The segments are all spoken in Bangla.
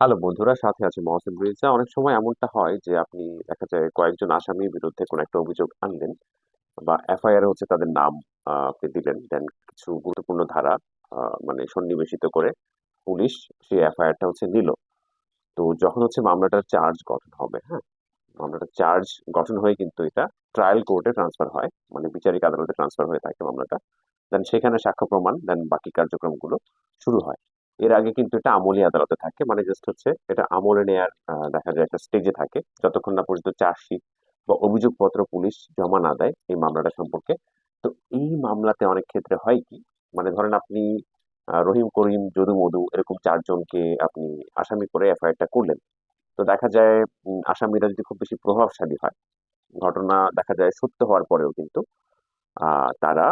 হ্যালো বন্ধুরা, সাথে আছে মহসিন রেজা। অনেক সময় এমনটা হয় যে আপনি দেখা যায় কয়েকজন আসামির বিরুদ্ধে কোনো একটা অভিযোগ আনলেন বা এফআইআর হচ্ছে তাদের নাম আপনি দিলেন। দেন কিছু গুরুত্বপূর্ণ ধারা মানে সন্নিবেশিত করে পুলিশ সেই এফআইআরটা হচ্ছে নিল। তো যখন হচ্ছে মামলাটার চার্জ গঠন হবে, হ্যাঁ? মামলাটার চার্জ গঠন হয়ে কিন্তু এটা ট্রায়াল কোর্টে ট্রান্সফার হয়। মানে বিচারিক আদালতে ট্রান্সফার হয়ে থাকে মামলাটা। দেন সেখানে সাক্ষ্য প্রমাণ দেন বাকি কার্যক্রমগুলো শুরু হয়। এর আগে কিন্তু এটা আমলি আদালতে থাকে। মানে জাস্ট হচ্ছে এটা আমলে নেয়ার দেখা যায় একটা স্টেজে থাকে। যতক্ষণ না পর্যন্ত চার্জশিট বা অভিযোগপত্র পুলিশ জমা না দেয় এই মামলাটা সম্পর্কে। তো এই মামলাতে অনেক ক্ষেত্রে হয় কি? মানে ধরেন আপনি রহিম, করিম, যদু, মধু এরকম চারজনকে আপনি আসামি করে এফআইআরটা করলেন। তো দেখা যায় আসামিরা যদি খুব বেশি প্রভাবশালী হয়, ঘটনা দেখা যায় সত্য হওয়ার পরেও কিন্তু তারা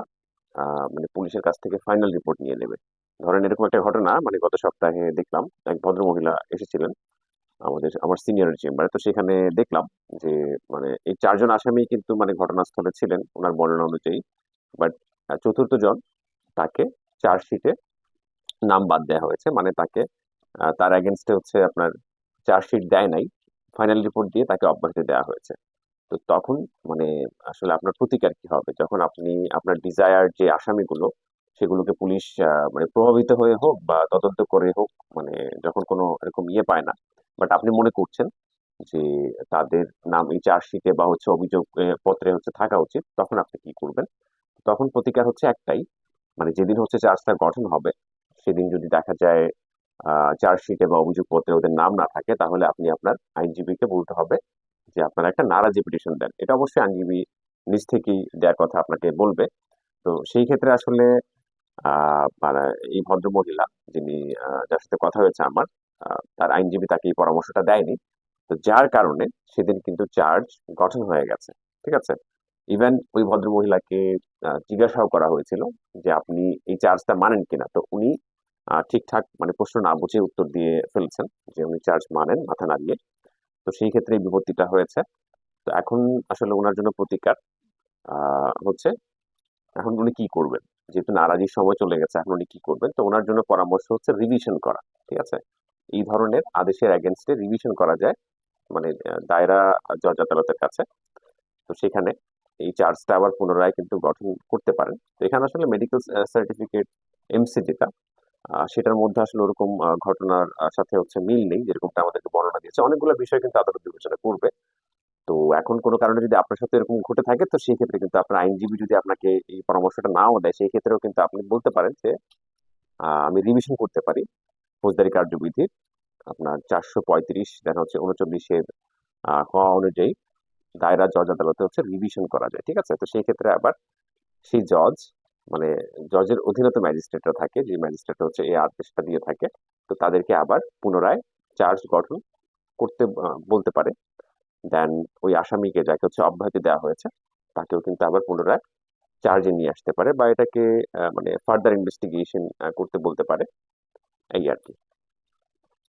মানে পুলিশের কাছ থেকে ফাইনাল রিপোর্ট নিয়ে নেবে। ধরেন এরকম একটা ঘটনা মানে গত সপ্তাহে দেখলাম, এক ভদ্রমহিলা এসেছিলেন আমাদের, আমার সিনিয়রের চেম্বারে। তো সেখানে দেখলাম যে মানে এই চারজন আসামি কিন্তু মানে ঘটনাস্থলে ছিলেন উনার বর্ণনা অনুযায়ী। বাট চতুর্থ জন তাকে চার্জশিটে নাম বাদ দেওয়া হয়েছে। মানে তাকে তার এ হচ্ছে আপনার চার্জশিট দেয় নাই। ফাইনাল রিপোর্ট দিয়ে তাকে অব্যাহতি দেওয়া হয়েছে। তো তখন মানে আসলে আপনার প্রতিকার কি হবে? যখন আপনি, আপনার ডিজায়ার যে আসামিগুলো সেগুলোকে পুলিশ মানে প্রভাবিত হয়ে হোক বা তদন্ত করে হোক মানে যখন কোনো এরকম ইয়ে পায় না। বাট আপনি মনে করছেন যে তাদের নাম এই চার্জশিটে বা হচ্ছে অভিযোগ পত্রে হচ্ছে থাকা উচিত। তখন আপনি কি করবেন? তখন প্রতিকার হচ্ছে একটাই। মানে যেদিন হচ্ছে চার্জটা গঠন হবে, সেদিন যদি দেখা যায় চার্জশিটে বা অভিযোগপত্রে ওদের নাম না থাকে, তাহলে আপনি আপনার আইনজীবীকে বলতে হবে যে আপনারা একটা নারাজি পিটিশন দেন। এটা অবশ্যই আইনজীবী নিজ থেকেই দেওয়ার কথা আপনাকে বলবে। তো সেই ক্ষেত্রে আসলে মানে এই ভদ্রমহিলা যিনি আ যার সাথে কথা হয়েছে আমার, তার আইনজীবী তাকে এই পরামর্শটা দেয়নি। তো যার কারণে সেদিন কিন্তু চার্জ গঠন হয়ে গেছে। ঠিক আছে? ইভেন ওই ভদ্রমহিলাকে আ জিজ্ঞাসাও করা হয়েছিল যে, "আপনি এই চার্জটা মানেন কিনা?" তো উনি ঠিকঠাক মানে প্রশ্ন না বুঝে উত্তর দিয়ে ফেলছেন যে উনি চার্জ মানেন মাথা নাড়িয়ে। তো সেই ক্ষেত্রে এই বিপত্তিটা হয়েছে। তো এখন আসলে ওনার জন্য প্রতিকার হচ্ছে এখন উনি কি করবেন? যেহেতু নারাজির সময় চলে গেছে, এখন উনি কি করবেন? তো ওনার জন্য পরামর্শ হচ্ছে রিভিশন করা। ঠিক আছে? এই ধরনের আদেশের এ রিভিশন করা যায়। মানে দায়রা জজ আদালতের কাছে। তো সেখানে এই চার্জটা আবার পুনরায় কিন্তু গঠন করতে পারেন। তো এখানে আসলে মেডিকেল সার্টিফিকেট এমসি যেটা সেটার মধ্যে আসলে ওরকম ঘটনার সাথে হচ্ছে মিল নেই। যেরকমটা আমাদেরকে বর্ণনা দিয়েছে। অনেকগুলো বিষয় কিন্তু আদালত বিবেচনা করবে। তো এখন কোনো কারণে যদি আপনার সাথে এরকম ঘটে থাকে, তো সেই ক্ষেত্রে কিন্তু আপনার আইনজীবী যদি আপনাকে এই পরামর্শটা নাও দেয়, সেই ক্ষেত্রেও কিন্তু আপনি বলতে পারেন যে আমি রিভিশন করতে পারি ফৌজদারি কার্যবিধির আপনার ৪৩৫ দেন হচ্ছে উনচল্লিশের হওয়া অনুযায়ী দায়রা জজ আদালতে হচ্ছে রিভিশন করা যায়। ঠিক আছে? তো সেই ক্ষেত্রে আবার সেই জজ মানে জজের অধীনত ম্যাজিস্ট্রেটরা থাকে, যে ম্যাজিস্ট্রেট হচ্ছে এই আদেশটা দিয়ে থাকে। তো তাদেরকে আবার পুনরায় চার্জ গঠন করতে বলতে পারে। দেন ওই আসামিকে যাকে হচ্ছে অব্যাহতি দেওয়া হয়েছে, তাকেও কিন্তু আবার পুনরায় চার্জে নিয়ে আসতে পারে বা এটাকে মানে ফার্দার ইনভেস্টিগেশন করতে বলতে পারে। এই আরকি।